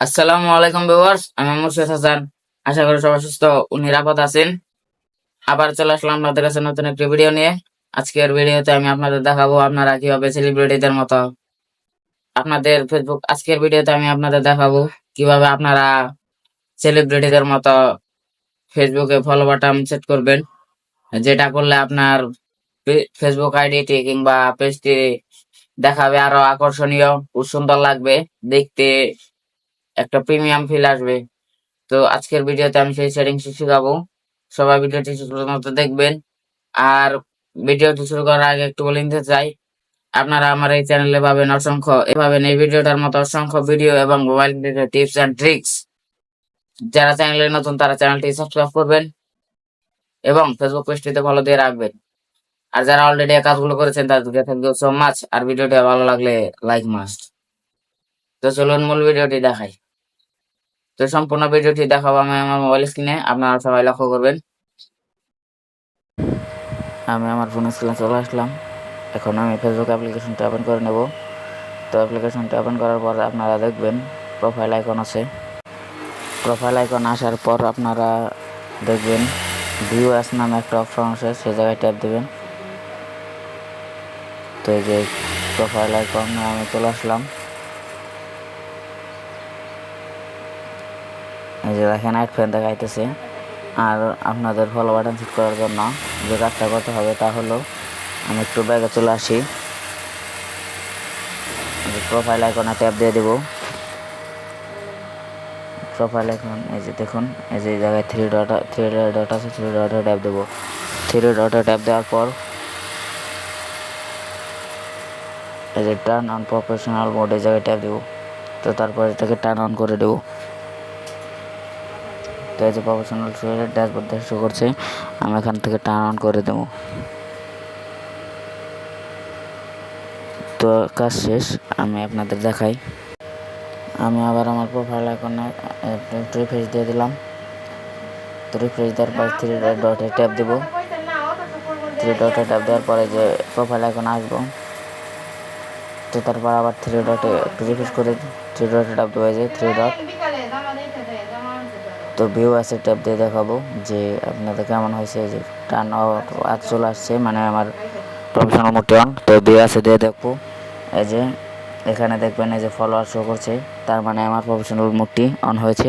আসসালামু আলাইকুম ভিউয়ার্স, আমি মুর্শিদ হাসান। আশা করি সবাই সুস্থ ও নিরাপদ আছেন। আবার চলে আসলাম আপনাদের কাছে নতুন একটি ভিডিও নিয়ে। আজকের ভিডিওতে আমি আপনাদের দেখাবো আপনারা কীভাবে সেলিব্রিটিদের মতো আপনাদের ফেসবুক আজকের ভিডিওতে আমি আপনাদের দেখাবো কীভাবে আপনারা সেলিব্রিটিদের মতো ফেসবুকে ফলো বাটন সেট করবেন। যেটা করলে আপনার ফেসবুক আইডিটি কিংবা পেজটি দেখাবে আরও আকর্ষণীয় ও সুন্দর লাগবে, দেখতে একটা প্রিমিয়াম ফিল আসবে। তো আজকের ভিডিওতে আমি সেই সেটিংস শিখাবো। সবাই ভিডিওটি পর্যন্ত দেখবেন। আর ভিডিওটি শুরু করার আগে একটু বলে নিতে চাই, আপনারা আমার এই চ্যানেলে পাবেন অসংখ্য এভাবে এই ভিডিওটার মতো অসংখ্য ভিডিও এবং মোবাইল টিপস অ্যান্ড ট্রিক্স যারা চ্যানেলে নতুন, তারা চ্যানেলটি সাবস্ক্রাইব করবেন এবং ফেসবুক পেজটিতে ফলো দিয়ে রাখবেন। আর যারা অলরেডি এই কাজগুলো করেছেন তাদেরকে থ্যাংক ইউ সো মাচ আর ভিডিওটি ভালো লাগলে লাইক মাস্ট তো চলুন মূল ভিডিওটি দেখাই। তো সম্পূর্ণ ভিডিওটি দেখাবো আমি আমার মোবাইল স্ক্রিনে আপনারা সবাই লক্ষ্য করবেন। আমি আমার ফোন স্ক্রিনে চলে আসলাম। এখন আমি ফেসবুক অ্যাপ্লিকেশনটা ওপেন করে নেব। তো অ্যাপ্লিকেশনটা ওপেন করার পর আপনারা দেখবেন প্রোফাইল আইকন আছে। প্রোফাইল আইকন আসার পর আপনারা দেখবেন ভিউ অ্যাস নামে একটা অপশন আছে সেই জায়গায় ট্যাপ দেবেন। তো এই যে প্রোফাইল আইকন আমি চলে আসলাম। এই যে দেখেন অ্যাড ফ্যান দেখাইতেছে। আর আপনাদের ফলো বাটন সেট করার জন্য যে কাজটা করতে হবে তা হলো, আমি একটু ব্যাগে চলে আসি। প্রোফাইল আইকনে ট্যাপ দিয়ে দেব। প্রোফাইল আইকন এই যে দেখুন, এই যে জায়গায় থ্রি ডট থ্রি ডট আছে থ্রি ডটে ট্যাপ দেবো। থ্রি ডটে ট্যাপ দেওয়ার পর, এই যে টার্ন অন প্রফেশনাল মোড জায়গায় ট্যাপ দেবো। তো তারপর এটাকে টার্ন অন করে দেবো। তো এই যে প্রফেশনাল শুয়ের ড্যাশবোর্ড দেখে শো করছে। আমি এখান থেকে টার্ন অন করে দেবো। তো কাজ শেষ, আমি আপনাদের দেখাই। আমি আবার আমার প্রোফাইল আইকনে রিফ্রেশ দিয়ে দিলাম। তো রিফ্রেশ দেওয়ার পর থ্রি ডটে ট্যাপ দেবো। থ্রি ডটে ট্যাপ দেওয়ার পরে যে প্রোফাইল আইকন আসব, তো তারপর আবার থ্রি ডটে একটু রিফ্রেশ করে থ্রি ডটে ট্যাপ দেবো এই যে থ্রি ডট তো ভিউ আছে ট্যাপ দিয়ে দেখাবো, যে আপনাদের কেমন হয়েছে যে টার্ন আজ চলে আসছে মানে আমার প্রফেশনাল মোটে অন তো ভিউ আছে, দিয়ে দেখব। এই যে, এখানে দেখবেন এই যে ফলোয়ার শো করছে, তার মানে আমার প্রফেশনাল মোডটি অন হয়েছে।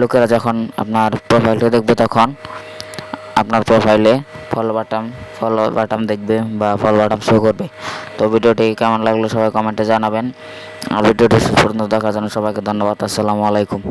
লোকেরা যখন আপনার প্রোফাইলটা দেখবে তখন আপনার প্রোফাইলে ফলো বাটাম ফলো বাটাম দেখবে বা ফলো বাটাম শো করবে। তো ভিডিওটি কেমন লাগল সবাই কমেন্টে জানাবেন। আর ভিডিওটি পর্যন্ত দেখার জন্য সবাইকে ধন্যবাদ। আসসালামু আলাইকুম।